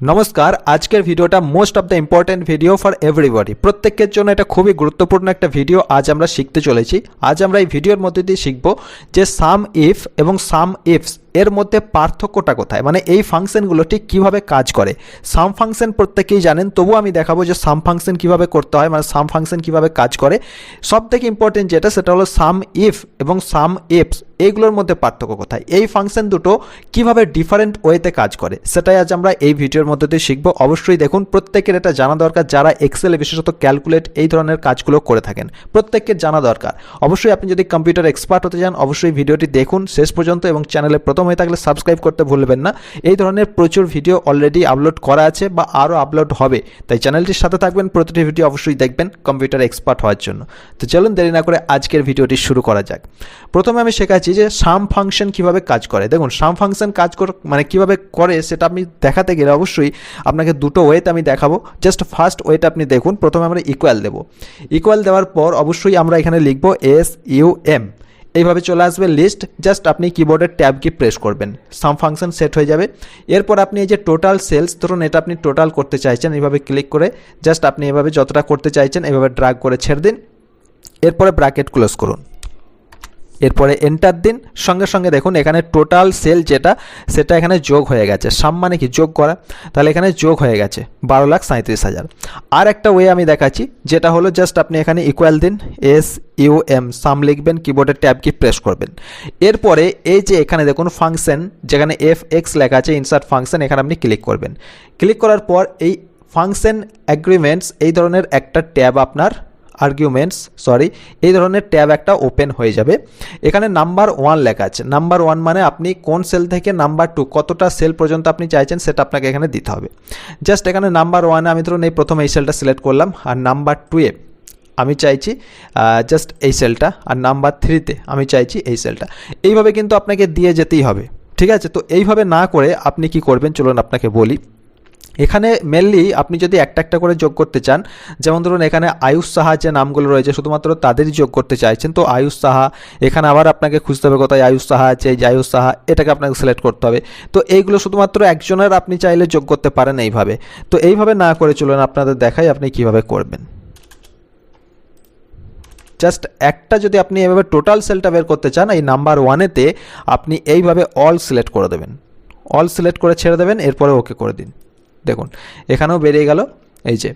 নমস্কার, আজকের ভিডিওটা most of the important video for everybody প্রত্যেকের জন্য এটা খুবই গুরুত্বপূর্ণ একটা ভিডিও আজ আমরা শিখতে চলেছি। আজ আমরা এই ভিডিওর মধ্যে দিয়ে শিখব যে সাম ইফ এবং সাম ইফস এর মধ্যে পার্থক্যটা কোথায়? মানে এই ফাংশনগুলো ঠিক কীভাবে কাজ করে? সাম ফাংশন প্রত্যেকেই জানেন তবু আমি দেখাবো যে সাম ফাংশন কীভাবে করতে হয় মানে সাম ফাংশন কীভাবে কাজ করে। সব থেকে ইম্পর্টেন্ট যেটা, সেটা হলো সাম ইফ এবং সাম ইফস এইগুলোর মধ্যে পার্থক্য কোথায়? এই ফাংশন দুটো কীভাবে ডিফারেন্ট ওয়েতে কাজ করে? সেটাই আজ আমরা এই ভিডিওর মধ্যে দিয়ে শিখব। অবশ্যই দেখুন, প্রত্যেকের এটা জানা দরকার যারা এক্সেলে বিশেষত ক্যালকুলেট এই ধরনের কাজগুলো করে থাকেন। প্রত্যেকের জানা দরকার। অবশ্যই আপনি যদি কম্পিউটার এক্সপার্ট হতে চান, অবশ্যই ভিডিওটি দেখুন। শেষ পর্যন্ত এবং চ্যানেলে প্রথম হয়ে থাকলে সাবস্ক্রাইব করতে ভুলবেন না। এই ধরনের প্রচুর ভিডিও অলরেডি আপলোড করা আছে বা আরও আপলোড হবে। তাই চ্যানেলটির সাথে থাকবেন, প্রতিটি ভিডিও অবশ্যই দেখবেন কম্পিউটার এক্সপার্ট হওয়ার জন্য। তো চলুন দেরি না করে আজকের ভিডিওটি শুরু করা যাক। প্রথমে আমি শেখাচ্ছি যে সাম ফাংশন কীভাবে কাজ করে। দেখুন সাম ফাংশন কাজ মানে কীভাবে করে সেটা আমি দেখাতে গেলে অবশ্যই আপনাকে দুটো ওয়েতে আমি দেখাবো। জাস্ট ফার্স্ট ওয়েতে আপনি দেখুন, প্রথমে আমরা ইকুয়াল দেব। ইকুয়াল দেওয়ার পর অবশ্যই আমরা এখানে লিখব এস ইউ এম এইভাবে চলে আসবে লিস্ট জাস্ট আপনি কিবোর্ডের ট্যাব কি প্রেস করবেন। সাম ফাংশন সেট হয়ে যাবে। এরপর আপনি এই যে টোটাল সেলস ধরুন এটা আপনি টোটাল করতে চাইছেন, এইভাবে ক্লিক করে জাস্ট আপনি এভাবে যতটা করতে চাইছেন, এভাবে ড্রাগ করে ছেড়ে দিন। এরপরে ব্র্যাকেট ক্লোজ করুন। এরপরে এন্টার দিন। সঙ্গে সঙ্গে দেখুন এখানে টোটাল সেল যেটা, সেটা এখানে যোগ হয়ে গেছে। সাম মানে কি যোগ করা? তাহলে এখানে যোগ হয়ে গেছে বারো লাখ সাঁত্রিশ হাজার। আর একটা ওয়ে আমি দেখাচ্ছি, যেটা হলো জাস্ট আপনি এখানে ইকুয়াল দিন এস ইউ এম সাম লিখবেন কিবোর্ডের ট্যাব কি প্রেস করবেন। এরপরে এই যে এখানে দেখুন ফাংশন যেখানে এফ এক্স লেখা আছে ইনসার্ট ফাংশন এখানে আপনি ক্লিক করবেন। ক্লিক করার পর এই ফাংশন অ্যাগ্রিমেন্টস এই ধরনের একটা ট্যাব আপনার আর্গুমেন্টস সরি এই ধরনের ট্যাব একটা ওপেন হয়ে যাবে। এখানে নাম্বার ওয়ান লেখা আছে। নাম্বার ওয়ান মানে আপনি কোন সেল থেকে নাম্বার টু কতটা সেল পর্যন্ত আপনি চাইছেন সেটা আপনাকে এখানে দিতে হবে। জাস্ট এখানে নাম্বার ওয়ানে আমি ধরুন এই প্রথম এই সেলটা সিলেক্ট করলাম, আর নাম্বার টুয়ে আমি চাইছি জাস্ট এই সেলটা আর নাম্বার থ্রিতে আমি চাইছি এই সেলটা এইভাবে কিন্তু আপনাকে দিয়ে যেতেই হবে। ঠিক আছে? তো এইভাবে না করে আপনি কি করবেন? চলুন আপনাকে বলি। এখানে মেনলি আপনি যদি একটা একটা করে যোগ করতে চান, যেমন ধরুন এখানে আয়ুষ সাহা যে নামগুলো রয়েছে, শুধুমাত্র তাদেরই যোগ করতে চাইছেন, তো আয়ুষ সাহা, এখানে আবার আপনাকে খুঁজতে হবে কোথায় আয়ুষ সাহা আছে যে আয়ুষ সাহা, এটাকে আপনাকে সিলেক্ট করতে হবে। তো এইগুলো শুধুমাত্র একজনের আপনি চাইলে যোগ করতে পারেন এইভাবে। তো এইভাবে না করে চলুন আপনাদের দেখাই আপনি কীভাবে করবেন। জাস্ট একটা যদি আপনি এভাবে টোটাল সেলটা বের করতে চান, এই নাম্বার ওয়ানেতে আপনি এইভাবে অল সিলেক্ট করে দেবেন। অল সিলেক্ট করে ছেড়ে দেবেন, এরপরে ওকে করে দিন। দেখুন, এখানেও বেড়ে গেল, এই যে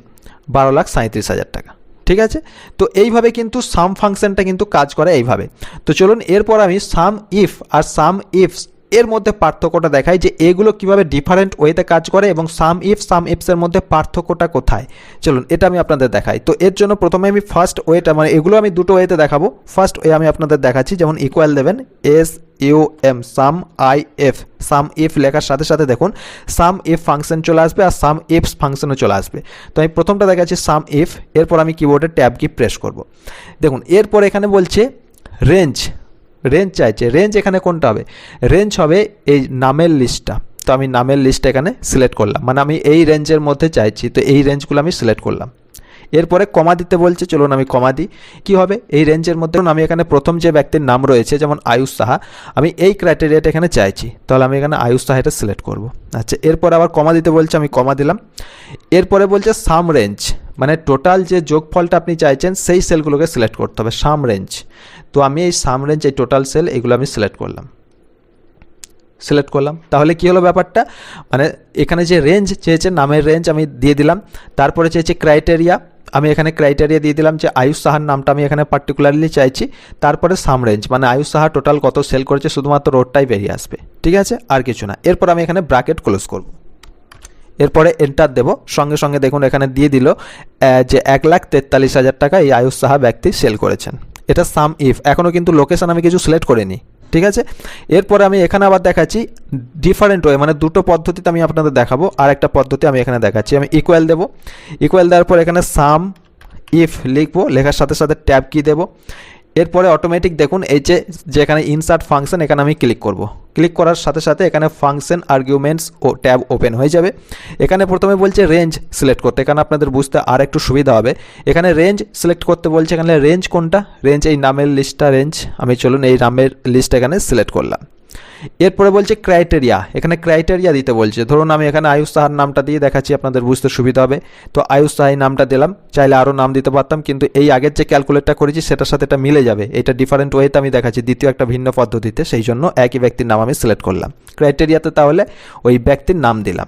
বারো লাখ সাঁত্রিশ হাজার টাকা, ঠিক আছে? তো এইভাবে কিন্তু সাম ফাংশনটা কিন্তু কাজ করে এইভাবে। তো চলুন, এরপর আমি সাম ইফ আর সাম ইফস এর মধ্যে পার্থক্যটা দেখায় যে এগুলো কীভাবে ডিফারেন্ট ওয়েতে কাজ করে এবং সাম ইফ সাম ইফসের মধ্যে পার্থক্যটা কোথায়। চলুন, এটা আমি আপনাদের দেখাই। তো এর জন্য প্রথমে আমি ফার্স্ট ওয়েটা মানে এগুলো আমি দুটো ওয়েতে দেখাবো। ফার্স্ট ওয়ে আমি আপনাদের দেখাচ্ছি, যেমন ইকুয়াল দেবেন S U M sum I F sum if লেখার সাথে সাথে দেখুন সাম ইফ ফাংশন চলে আসবে আর সাম ইফস ফাংশনও চলে আসবে। তো আমি প্রথমটা দেখাচ্ছি সাম ইফ এরপর আমি কিবোর্ডের ট্যাব কি প্রেস করব। দেখুন, এরপর এখানে বলছে রেঞ্জ রেঞ্জ চাইছে। রেঞ্জ এখানে কোনটা হবে? রেঞ্জ হবে এই নামের লিস্টটা তো আমি নামের লিস্টটা এখানে সিলেক্ট করলাম। মানে আমি এই রেঞ্জের মধ্যে চাইছি। তো এই রেঞ্জগুলো আমি সিলেক্ট করলাম। এরপরে কমা দিতে বলছে, চলুন আমি কমা দিই। কী হবে? এই রেঞ্জের মধ্যে আমি এখানে প্রথম যে ব্যক্তির নাম রয়েছে, যেমন আয়ুষ সাহা, আমি এই ক্রাইটেরিয়াটা এখানে চাইছি। তাহলে আমি এখানে আয়ুষ সাহা এটা সিলেক্ট করব। আচ্ছা এরপর আবার কমা দিতে বলছে, আমি কমা দিলাম। এরপরে বলছে সাম রেঞ্জ মানে টোটাল যে যোগফলটা আপনি চাইছেন, সেই সেলগুলোকে সিলেক্ট করতে হবে সাম রেঞ্জ তো আমি এই সাম রেঞ্জ এই টোটাল সেল এগুলো আমি সিলেক্ট করলাম। সিলেক্ট করলাম। তাহলে কী হলো ব্যাপারটা? মানে এখানে যে রেঞ্জ চেয়েছে, নামের রেঞ্জ আমি দিয়ে দিলাম। তারপরে চেয়েছে ক্রাইটেরিয়া আমি এখানে ক্রাইটেরিয়া দিয়ে দিলাম যে আয়ুষ সাহার নামটা আমি এখানে পার্টিকুলারলি চাইছি। তারপরে সাম রেঞ্জ মানে আয়ুষ সাহা টোটাল কত সেল করেছে, শুধুমাত্র রোডটাই বেরিয়ে আসবে। ঠিক আছে? আর কিছু না। এরপর আমি এখানে ব্র্যাকেট ক্লোজ করব। এরপরে এন্টার দেব। সঙ্গে সঙ্গে দেখুন এখানে দিয়ে দিল যে এক লাখ তেতাল্লিশ হাজার টাকা এই আয়ুষ সাহা ব্যক্তি সেল করেছেন। এটা সাম ইফ এখনও কিন্তু লোকেশন আমি কিছু সিলেক্ট করিনি, ঠিক আছে? এরপরে আমি এখানে আবার দেখাচ্ছি ডিফারেন্ট ওয়ে মানে দুটো পদ্ধতিতে আমি আপনাদের দেখাবো, আর একটা পদ্ধতি আমি এখানে দেখাচ্ছি। আমি ইকুয়াল দেবো ইকুয়াল দেওয়ার পর এখানে সাম ইফ লিখব, লেখার সাথে সাথে ট্যাব কি দেবো। এরপরে অটোমেটিক দেখুন, এই যে, যেখানে ইনসার্ট ফাংশন এখানে আমি ক্লিক করব। ক্লিক করার সাথে সাথে এখানে ফাংশন আর্গুমেন্টস ও ট্যাব ওপেন হয়ে যাবে। এখানে প্রথমে বলছে রেঞ্জ সিলেক্ট করতে, এখানে আপনাদের বুঝতে আর একটু সুবিধা হবে। এখানে রেঞ্জ সিলেক্ট করতে বলছে, এখানে রেঞ্জ কোনটা? রেঞ্জ এই নামের লিস্টটা রেঞ্জ আমি চলুন এই নামের লিস্ট এখানে সিলেক্ট করলাম। এরপরে বলছে ক্রাইটেরিয়া এখানে ক্রাইটেরিয়া দিতে বলছে। ধরুন আমি এখানে আয়ুষ সাহার নামটা দিয়ে দেখাচ্ছি, আপনাদের বুঝতে সুবিধা হবে। তো আয়ুষ সাহাই নামটা দিলাম, চাইলে আরও নাম দিতে পারতাম, কিন্তু এই আগের যে ক্যালকুলেটটা করেছি, সেটার সাথে এটা মিলে যাবে। এটা ডিফারেন্ট ওয়েতে আমি দেখাচ্ছি, দ্বিতীয় একটা ভিন্ন পদ্ধতিতে, সেই জন্য একই ব্যক্তির নাম আমি সিলেক্ট করলাম। ক্রাইটেরিয়াতে তাহলে ওই ব্যক্তির নাম দিলাম।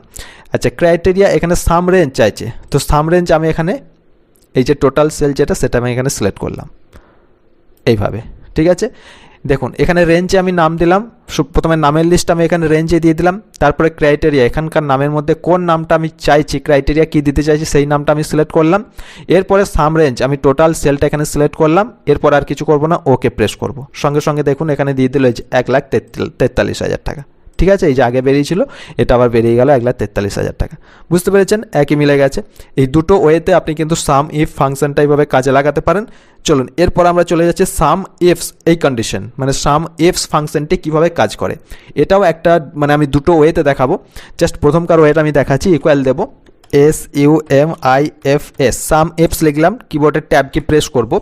আচ্ছা ক্রাইটেরিয়া এখানে সাম রেঞ্জ চাইছে। তো সাম রেঞ্জ আমি এখানে, এই যে টোটাল সেল যেটা, সেটা আমি এখানে সিলেক্ট করলাম। এইভাবে, ঠিক আছে? দেখুন, এখানে রেঞ্জে আমি নাম দিলাম। প্রথমে নামের লিস্ট আমি এখানে রেঞ্জে দিয়ে দিলাম। তারপরে ক্রাইটেরিয়া এখানকার নামের মধ্যে কোন নামটা আমি চাইছি ক্রাইটেরিয়া কী দিতে চাইছি, সেই নামটা আমি সিলেক্ট করলাম। এরপরে সাম রেঞ্জ আমি টোটাল সেলটা এখানে সিলেক্ট করলাম। এরপর আর কিছু করব না ওকে প্রেস করব। সঙ্গে সঙ্গে দেখুন, এখানে দিয়ে দিল এক লাখ তেতাল্লিশ হাজার টাকা। ঠিক আছে, এই যে আগে বেরিয়েছিল, এটা আবার বেরিয়ে গেল এক লাখ তেতাল্লিশ হাজার টাকা। বুঝতে পেরেছেন? একই মিলে গেছে। এই দুটো ওয়েতে আপনি কিন্তু সাম, ইফ ফাংশনটা এইভাবে কাজে লাগাতে পারেন। চলুন, এরপর আমরা চলে যাচ্ছি সাম এফস এই কন্ডিশন মানে সাম এফস ফাংশনটি কীভাবে কাজ করে। এটাও একটা মানে আমি দুটো ওয়েতে দেখাবো। জাস্ট প্রথমকার ওয়েটা আমি দেখাচ্ছি ইকুয়াল দেবো। S U M I F S sum ifs লিখলাম কিবোর্ডের ট্যাব কি প্রেস করব।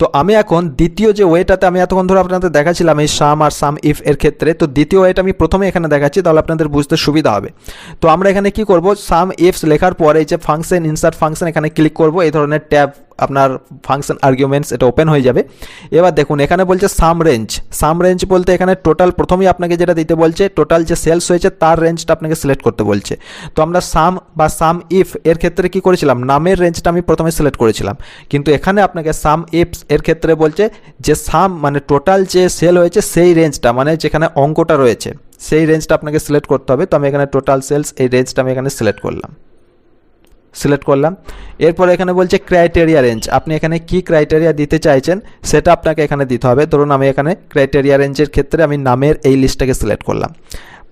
তো আমি এখন দ্বিতীয় যে ওয়েটাতে আমি এতক্ষণ ধরে আপনাদের দেখাচ্ছিলাম এই সাম আর সাম ইফ এর ক্ষেত্রে, তো দ্বিতীয় ওয়েটা আমি প্রথমে এখানে দেখাচ্ছি, তাহলে আপনাদের বুঝতে সুবিধা হবে। তো আমরা এখানে কি করব? সাম ইফস লেখার পরে যে ফাংশন ইনসার্ট ফাংশন এখানে ক্লিক করব, এই ধরনের ট্যাব আপনার ফাংশন আর্গুমেন্টস এটা ওপেন হয়ে যাবে। এবার দেখুন, এখানে বলছে সাম রেঞ্জ সাম রেঞ্জ বলতে এখানে টোটাল প্রথমেই আপনাকে যেটা দিতে বলছে টোটাল যে সেলস হয়েছে, তার রেঞ্জটা আপনাকে সিলেক্ট করতে বলছে। তো আমরা সাম বা সাম ইফ এর ক্ষেত্রে কি করেছিলাম? নামের রেঞ্জটা আমি প্রথমে সিলেক্ট করেছিলাম। কিন্তু এখানে আপনাকে সাম ইফস এর ক্ষেত্রে বলছে যে সাম মানে টোটাল যে সেল হয়েছে, সেই রেঞ্জটা মানে যেখানে অঙ্কটা রয়েছে, সেই রেঞ্জটা আপনাকে সিলেক্ট করতে হবে। তো আমি এখানে টোটাল সেলস এই রেঞ্জটা আমি এখানে সিলেক্ট করলাম। সিলেক্ট করলাম। এরপর এখানে বলছে ক্রাইটেরিয়া রেঞ্জ আপনি এখানে কি ক্রাইটেরিয়া দিতে চাইছেন, সেটা আপনাকে এখানে দিতে হবে। ধরুন আমি এখানে ক্রাইটেরিয়া রেঞ্জের ক্ষেত্রে আমি নামের এই লিস্টটাকে সিলেক্ট করলাম।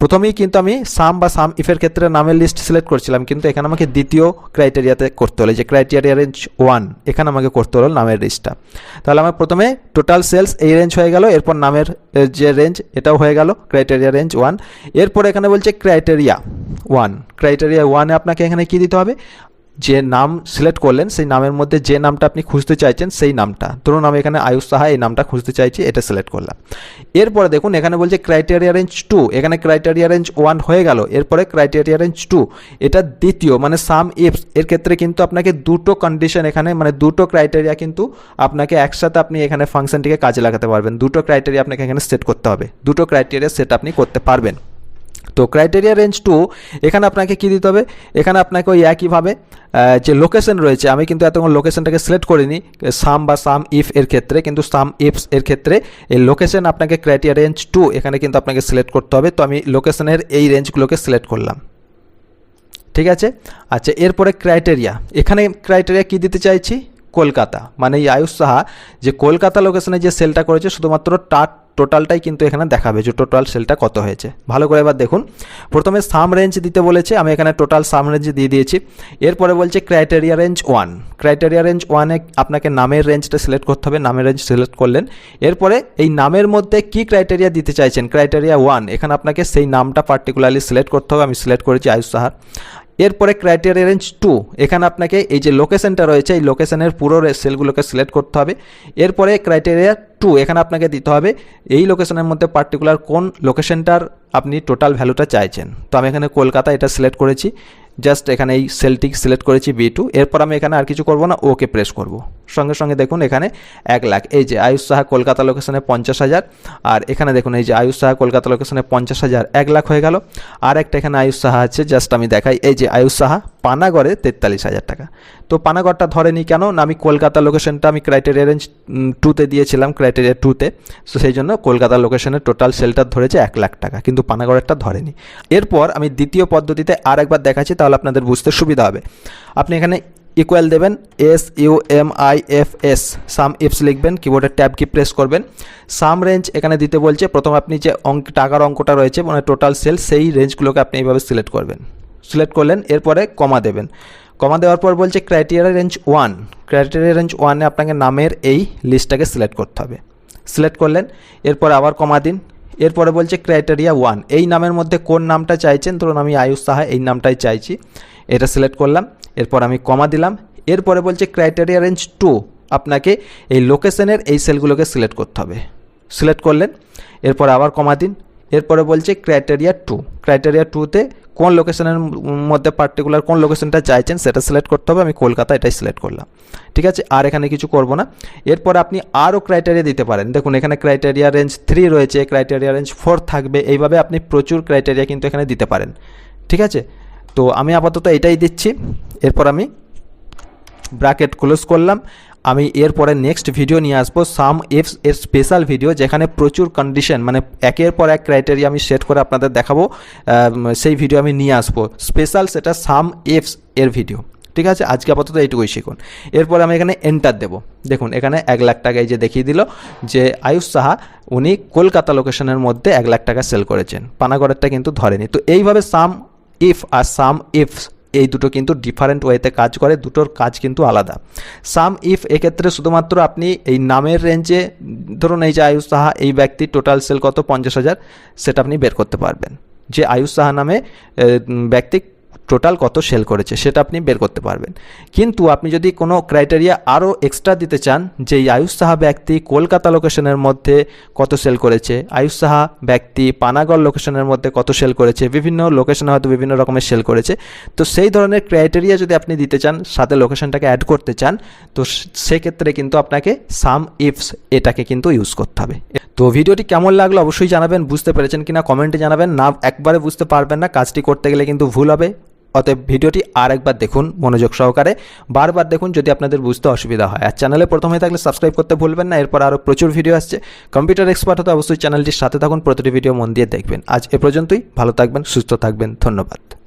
প্রথমেই কিন্তু আমি সাম বা সাম ইফের ক্ষেত্রে নামের লিস্ট সিলেক্ট করছিলাম, কিন্তু এখানে আমাকে দ্বিতীয় ক্রাইটেরিয়াতে করতে হলো যে ক্রাইটেরিয়া রেঞ্জ ওয়ান এখানে আমাকে করতে হলো নামের লিস্টটা তাহলে আমার প্রথমে টোটাল সেলস এই রেঞ্জ হয়ে গেল, এরপর নামের যে রেঞ্জ এটাও হয়ে গেল ক্রাইটেরিয়া রেঞ্জ ওয়ান এরপর এখানে বলছে ক্রাইটেরিয়া ওয়ান ক্রাইটেরিয়া ওয়ানে আপনাকে এখানে কী দিতে হবে? যে নাম সিলেক্ট করলেন, সেই নামের মধ্যে যে নামটা আপনি খুঁজতে চাইছেন, সেই নামটা। ধরুন আমি এখানে আয়ুষ সাহা এই নামটা খুঁজতে চাইছি, এটা সিলেক্ট করলাম। এরপরে দেখুন, এখানে বলছে ক্রাইটেরিয়া রেঞ্জ টু এখানে ক্রাইটেরিয়া রেঞ্জ ওয়ান হয়ে গেল, এরপরে ক্রাইটেরিয়া রেঞ্জ টু এটা দ্বিতীয় মানে সাম ইফস এর ক্ষেত্রে কিন্তু আপনাকে দুটো কন্ডিশন এখানে মানে দুটো ক্রাইটেরিয়া কিন্তু আপনাকে একসাথে আপনি এখানে ফাংশনটিকে কাজে লাগাতে পারবেন। দুটো ক্রাইটেরিয়া আপনাকে এখানে সেট করতে হবে, দুটো ক্রাইটেরিয়া সেট আপনি করতে পারবেন। তো ক্রাইটেরিয়া রেঞ্জ টু এখানে আপনাকে কি দিতে হবে? এখানে আপনাকে ওই একইভাবে যে লোকেশন রয়েছে, আমি কিন্তু এতক্ষণ লোকেশনটাকে সিলেক্ট করিনি সাম বা সাম ইফ এর ক্ষেত্রে, কিন্তু সাম ইফস এর ক্ষেত্রে, এই লোকেশন আপনাকে ক্রাইটেরিয়া রেঞ্জ টু এখানে কিন্তু আপনাকে সিলেক্ট করতে হবে। তো আমি লোকেশনের এই রেঞ্জগুলোকে সিলেক্ট করলাম। ঠিক আছে? আচ্ছা এরপরে ক্রাইটেরিয়া এখানে ক্রাইটেরিয়া কি দিতে চাইছি? কলকাতা। মানে এই আয়ুষ সাহা যে কলকাতা লোকেশনে যে সেলটা করেছে, শুধুমাত্র তার টোটালটাই কিন্তু এখানে দেখাবে যে টোটাল সেলটা কত হয়েছে। ভালো করে এবার দেখুন। প্রথমে সাম রেঞ্জ দিতে বলেছে, আমি এখানে টোটাল সাম রেঞ্জ দিয়ে দিয়েছি। এরপরে বলছে criteria range one criteria range ওয়ানে আপনাকে নামের রেঞ্জটা সিলেক্ট করতে হবে, নামের রেঞ্জ সিলেক্ট করলেন। এরপরে এই নামের মধ্যে কি ক্রাইটেরিয়া দিতে চাইছেন? ক্রাইটেরিয়া ওয়ান এখানে আপনাকে সেই নামটা পার্টিকুলারলি সিলেক্ট করতে হবে, আমি সিলেক্ট করেছি আয়ুষ সাহার। এরপরে ক্রাইটেরিয়া রেঞ্জ টু এখানে আপনাকে এই যে লোকেশনটা রয়েছে, এই লোকেশনের পুরো সেলগুলোকে সিলেক্ট করতে হবে। এরপরে ক্রাইটেরিয়া টু এখানে আপনাকে দিতে হবে এই লোকেশনের মধ্যে পার্টিকুলার কোন লোকেশনটার আপনি টোটাল ভ্যালুটা চাইছেন। তো আমি এখানে কলকাতা এটা সিলেক্ট করেছি। জাস্ট এখানে এই সেলটি সিলেক্ট করেছি বি টু এরপর আমি এখানে আর কিছু করব না ওকে প্রেস করব। সঙ্গে সঙ্গে দেখুন এখানে এক লাখ। এই যে আয়ুষ সাহা কলকাতা লোকেশনে পঞ্চাশ হাজার, আর এখানে দেখুন এই যে আয়ুষ সাহা কলকাতা লোকেশনে পঞ্চাশ হাজার, এক লাখ হয়ে গেল। আর একটা এখানে আয়ুষ সাহা আছে জাস্ট আমি দেখাই। এই যে আয়ুষ সাহা, পানাগড়ে তেতাল্লিশ হাজার টাকা। তো পানাগড়টা ধরেনি কেন? না, আমি কলকাতা লোকেশনটা আমি ক্রাইটেরিয়া রেঞ্জ টুতে দিয়েছিলাম ক্রাইটেরিয়া টুতে তো সেই জন্য কলকাতা লোকেশনের টোটাল সেলটা ধরেছে এক লাখ টাকা, কিন্তু পানাগড়েরটা ধরেনি। এরপর আমি দ্বিতীয় পদ্ধতিতে আর একবার দেখাচ্ছি, তাহলে আপনাদের বুঝতে সুবিধা হবে। আপনি এখানে ইকুয়াল দেবেন S U M I F S sum ifs লিখবেন কিবোর্ডের ট্যাব কি প্রেস করবেন। সাম রেঞ্জ এখানে দিতে বলছে, প্রথম আপনি যে অঙ্ক, টাকার অঙ্কটা রয়েছে মানে টোটাল সেল সেই রেঞ্জগুলোকে আপনি এইভাবে সিলেক্ট করবেন। সিলেক্ট করলেন, এরপরে কমা দেবেন। কমা দেওয়ার পর বলছে criteria range one criteria range ওয়ানে আপনাকে নামের এই লিস্টটাকে সিলেক্ট করতে হবে। সিলেক্ট করলেন, এরপর আবার কমা দিন। এরপরে বলছে ক্রাইটেরিয়া ওয়ান এই নামের মধ্যে কোন নামটা চাইছেন? ধরুন আমি আয়ুষ সাহা এই নামটাই চাইছি। এটা সিলেক্ট করলাম। এরপর আমি কমা দিলাম। এরপরে বলছে ক্রাইটেরিয়া রেঞ্জ টু আপনাকে এই লোকেশনের এই সেলগুলোকে সিলেক্ট করতে হবে। সিলেক্ট করলেন, এরপর আবার কমা দিন। এরপরে বলছে ক্রাইটেরিয়া টু ক্রাইটেরিয়া টুতে কোন লোকেশনের মধ্যে পার্টিকুলার কোন লোকেশনটা চাইছেন সেটা সিলেক্ট করতে হবে। আমি কলকাতা এটাই সিলেক্ট করলাম। ঠিক আছে? আর এখানে কিছু করব না। এরপর আপনি আরও ক্রাইটেরিয়া দিতে পারেন। দেখুন, এখানে ক্রাইটেরিয়া রেঞ্জ থ্রি রয়েছে ক্রাইটেরিয়া রেঞ্জ ফোর থাকবে। এইভাবে আপনি প্রচুর ক্রাইটেরিয়া কিন্তু এখানে দিতে পারেন। ঠিক আছে? তো আমি আপাতত এটাই দিচ্ছি। এরপর আমি ব্র্যাকেট ক্লোজ করলাম। আমি এরপরে নেক্সট ভিডিও নিয়ে আসব। সাম এফস এর স্পেশাল ভিডিও যেখানে প্রচুর কন্ডিশন মানে একের পর এক ক্রাইটেরিয়া আমি সেট করে আপনাদের দেখাবো। সেই ভিডিও আমি নিয়ে আসব। স্পেশাল সেটা সাম এফস এর ভিডিও। ঠিক আছে? আজকে আপাতত এইটুকুই শিখুন। এরপর আমি এখানে এন্টার দেব। দেখুন, এখানে এক লাখ টাকা এই যে দেখিয়ে দিল যে আয়ুষ সাহা, উনি কলকাতা লোকেশনের মধ্যে এক লাখ টাকা সেল করেছেন। পানাগড়েরটা কিন্তু ধরেনি। তো এইভাবে সাম ইফ আর সাম ইফস এই দুটো কিন্তু ডিফারেন্ট ওয়েতে কাজ করে, দুটোর কাজ কিন্তু আলাদা। সাম ইফ এক্ষেত্রে শুধুমাত্র আপনি এই নামের রেঞ্জে ধরুন এই যে আয়ুষ সাহা, এই ব্যক্তি টোটাল সেল কত? পঞ্চাশ হাজার, সেটা আপনি বের করতে পারবেন। যে আয়ুষ সাহা নামে ব্যক্তি টোটাল কত সেল করেছে সেটা আপনি বের করতে পারবেন। কিন্তু আপনি যদি কোনো ক্রাইটেরিয়া আরও এক্সট্রা দিতে চান, যে আয়ুষ সাহা ব্যক্তি কলকাতা লোকেশনের মধ্যে কত সেল করেছে, আয়ুষ সাহা ব্যক্তি পানাগড় লোকেশনের মধ্যে কত সেল করেছে, বিভিন্ন লোকেশনে হয়তো বিভিন্ন রকমের সেল করেছে, তো সেই ধরনের ক্রাইটেরিয়া যদি আপনি দিতে চান, সাথে লোকেশনটাকে অ্যাড করতে চান, তো সেক্ষেত্রে কিন্তু আপনাকে সাম ইফস এটাকে কিন্তু ইউজ করতে হবে। তো ভিডিওটি কেমন লাগল অবশ্যই জানাবেন, বুঝতে পেরেছেন কিনা, কমেন্টে জানাবেন, না, একবারে বুঝতে পারবেন না, কাজটি করতে গেলে কিন্তু ভুল হবে। অতএব ভিডিওটি আর একবার দেখুন মনোযোগ সহকারে। বারবার দেখুন যদি আপনাদের বুঝতে অসুবিধা হয়। আর চ্যানেলে প্রথমে থাকলে সাবস্ক্রাইব করতে ভুলবেন না। এরপর আরও প্রচুর ভিডিও আসছে। কম্পিউটার এক্সপার্ট হতে অবশ্যই চ্যানেলটির সাথে থাকুন। প্রতিটি ভিডিও মন দিয়ে দেখবেন। আজ এ পর্যন্তই। ভালো থাকবেন, সুস্থ থাকবেন। ধন্যবাদ।